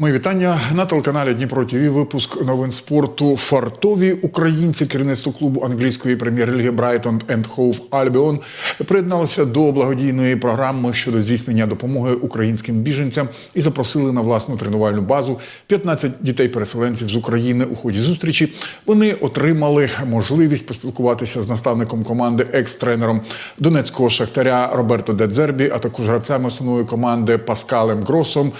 Мої вітання на телеканалі Дніпро ТВ. Випуск новин спорту. Фартові українці керівництво клубу англійської прем'єр-ліги Брайтон енд Хоув Альбіон приєдналися до благодійної програми щодо здійснення допомоги українським біженцям і запросили на власну тренувальну базу 15 дітей-переселенців з України. У ході зустрічі вони отримали можливість поспілкуватися з наставником команди, екс-тренером донецького шахтаря Роберто Дедзербі, а також гравцями основної команди Паскалем Гросом,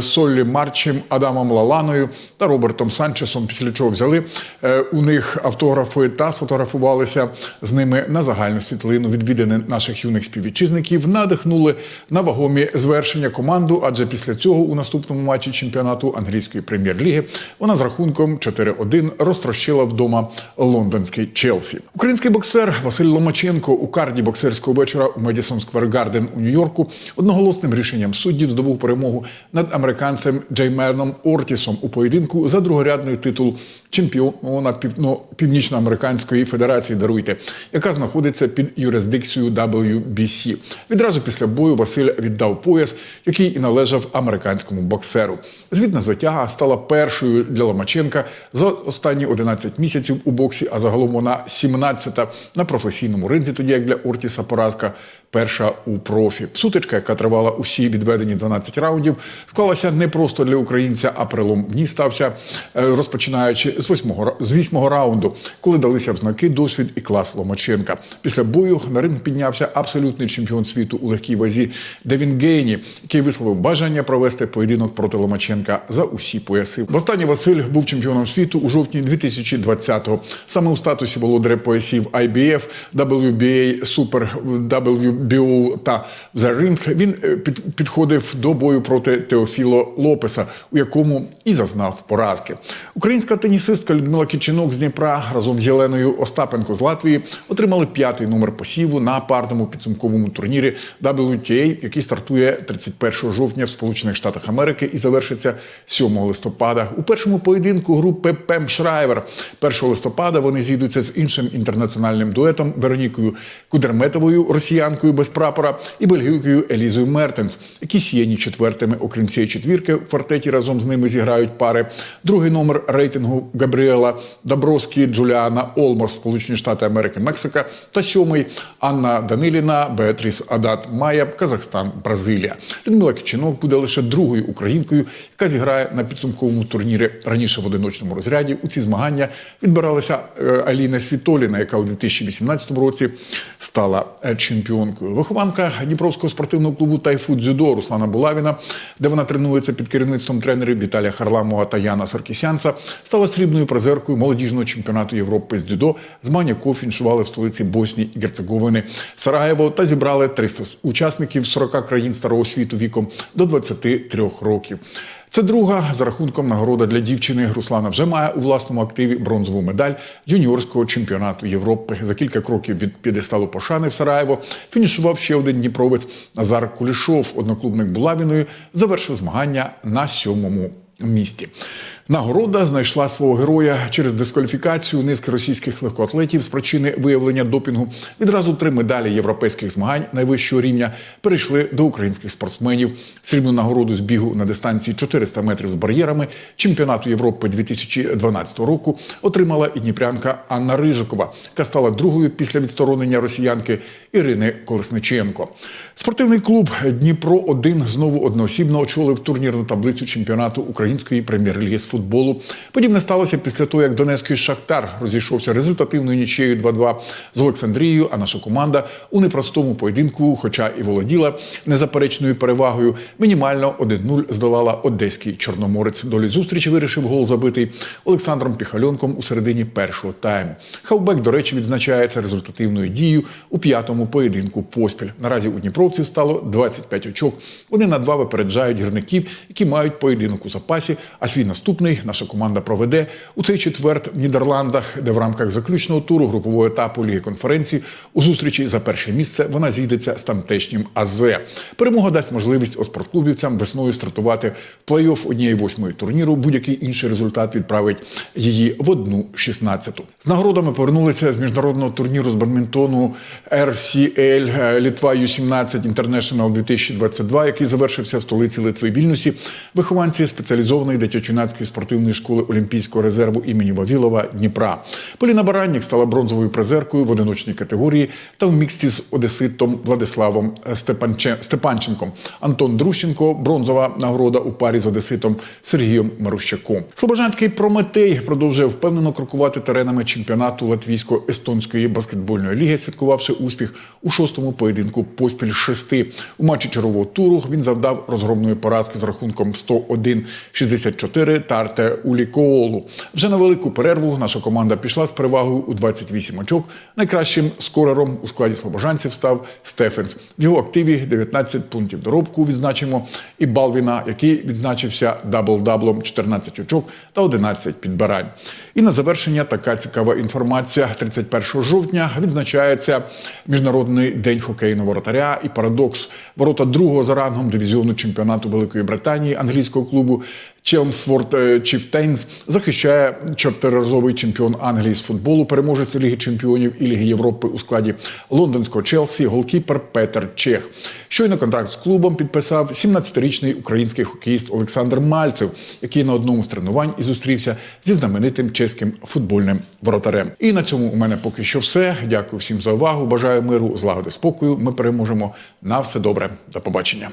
Соллі Марчем, Адамом Лаланою та Робертом Санчесом. Після чого взяли е, у них автографи та сфотографувалися з ними на загальну світлину. Відвідини наших юних співвітчизників надихнули на вагомі звершення команду. Адже після цього у наступному матчі чемпіонату англійської прем'єр-ліги вона з рахунком 4-1 розтрощила вдома лондонський Челсі. Український боксер Василь Ломаченко у карді боксерського вечора у Медісон Сквер Гарден у Нью-Йорку одноголосним рішенням суддів здобув перемогу над американцем Джейменом Ортісом у поєдинку за другорядний титул чемпіона півно- Північноамериканської федерації даруйте, яка знаходиться під юрисдикцією WBC. Відразу після бою Василь віддав пояс, який і належав американському боксеру. Звітна звитяга стала першою для Ломаченка за останні 11 місяців у боксі, а загалом вона 17-та на професійному ринзі, тоді як для Ортіса поразка перша у профі. Сутичка, яка тривала усі відведені 12 раундів, склалася не просто для українця, а перелом в ній стався е, розпочинаючи з восьмого з вісьмого раунду, коли далися в знаки досвід і клас Ломаченка. Після бою на ринг піднявся абсолютний чемпіон світу у легкій вазі Девін Гейні, який висловив бажання провести поєдинок проти Ломаченка за усі пояси. Востаннє Василь був чемпіоном світу у жовтні 2020-го. Саме у статусі володаря поясів IBF, WBA, Super WBO та The Ring він е, під, підходив до бою проти Теофіло Лопеса, у якому і зазнав поразки. Українська тенісистка Людмила Кічинок з Дніпра разом з Єленою Остапенко з Латвії отримали п'ятий номер посіву на парному підсумковому турнірі WTA, який стартує 31 жовтня в Сполучених Штатах Америки і завершиться 7 листопада. У першому поєдинку групи Пем Шрайвер 1 листопада вони зійдуться з іншим інтернаціональним дуетом Веронікою Кудерметовою, росіянкою без прапора, і бельгійкою Елізою Мертенс, які сіяні четвертими. Окрім цієї четвірки, в фортеті разом з ними зіграють пари. Другий номер рейтингу Габріела Даброскі, Джуліана Олмос, Сполучені Штати Америки, Мексика та сьомий Анна Даниліна, Беатріс Адат Майя, Казахстан, Бразилія. Людмила Кичинок буде лише другою українкою, яка зіграє на підсумковому турнірі раніше в одиночному розряді. У ці змагання відбиралася е, Аліна Світоліна, яка у 2018 році стала е, чемпіонкою. Вихованка Дніпровського спортивного клубу Тайфу Дзюдо Руслана Булавіна, де вона тренується під керівництвом тренерів Віталія Харламова та Яна Саркісянца, стала срібною призеркою молодіжного чемпіонату Європи з дзюдо. Змагання якого фіншували в столиці Боснії і Герцеговини Сараєво та зібрали 300 учасників з 40 країн старого світу віком до 23 років. Це друга за рахунком нагорода для дівчини. Руслана вже має у власному активі бронзову медаль юніорського чемпіонату Європи. За кілька кроків від п'єдесталу пошани в Сараєво фінішував ще один дніпровець Назар Кулішов, одноклубник Булавіною, завершив змагання на сьомому місці. Нагорода знайшла свого героя через дискваліфікацію низки російських легкоатлетів з причини виявлення допінгу. Відразу три медалі європейських змагань найвищого рівня перейшли до українських спортсменів. Срібну нагороду з бігу на дистанції 400 метрів з бар'єрами чемпіонату Європи 2012 року отримала і дніпрянка Анна Рижикова, яка стала другою після відсторонення росіянки Ірини Колесниченко. Спортивний клуб Дніпро 1 знову одноосібно очолив турнірну таблицю чемпіонату української прем'єр-ліги з футболу. Подібне сталося після того, як Донецький Шахтар розійшовся результативною нічією 2-2 з Олександрією. А наша команда у непростому поєдинку, хоча і володіла незаперечною перевагою, мінімально 1-0 здолала одеський чорноморець. Долі зустрічі вирішив гол забитий Олександром Піхальонком у середині першого тайму. Хавбек, до речі, відзначається результативною дією у п'ятому поєдинку поспіль. Наразі у дніпровців стало 25 очок. Вони на два випереджають гірників, які мають поєдинок у запасі, а свій наступний Наступний наша команда проведе у цей четвер в Нідерландах, де в рамках заключного туру групового етапу Ліги конференції у зустрічі за перше місце вона зійдеться з тамтешнім АЗ. Перемога дасть можливість спортклубівцям весною стартувати в плей-офф однієї восьмої турніру. Будь-який інший результат відправить її в одну шістнадцяту. З нагородами повернулися з міжнародного турніру з бадмінтону RCL Літва Ю-17 International 2022, який завершився в столиці Литви Вільнюсі. Вихованці спеціалізованої дитячо-юнацької спортивної школи Олімпійського резерву імені Вавілова Дніпра. Поліна Бараннік стала бронзовою призеркою в одиночній категорії та в міксті з одеситом Владиславом Степанченком. Антон Друщенко бронзова нагорода у парі з одеситом Сергієм Марущаком. Слобожанський Прометей продовжує впевнено крокувати теренами чемпіонату Латвійсько-естонської баскетбольної ліги, святкувавши успіх у шостому поєдинку поспіль шести. У матчі чергового туру він завдав розгромної поразки з рахунком 101-64 Тарте Улікоолу. Вже на велику перерву наша команда пішла з перевагою у 28 очок. Найкращим скорером у складі слобожанців став Стефенс. В його активі 19 пунктів доробку відзначимо і Балвіна, який відзначився дабл-даблом 14 очок та 11 підбирань. І на завершення така цікава інформація. 31 жовтня відзначається Міжнародний день хокейного воротаря і парадокс. Ворота другого за рангом дивізіону чемпіонату Великої Британії англійського клубу Челмсфорд Чіфтейнс захищає чотириразовий чемпіон Англії з футболу, переможець Ліги Чемпіонів і Ліги Європи у складі лондонського Челсі, голкіпер Петер Чех. Щойно контракт з клубом підписав 17-річний український хокеїст Олександр Мальцев, який на одному з тренувань і зустрівся зі знаменитим чеським футбольним воротарем. І на цьому у мене поки що все. Дякую всім за увагу. Бажаю миру, злагоди, спокою. Ми переможемо. На все добре. До побачення.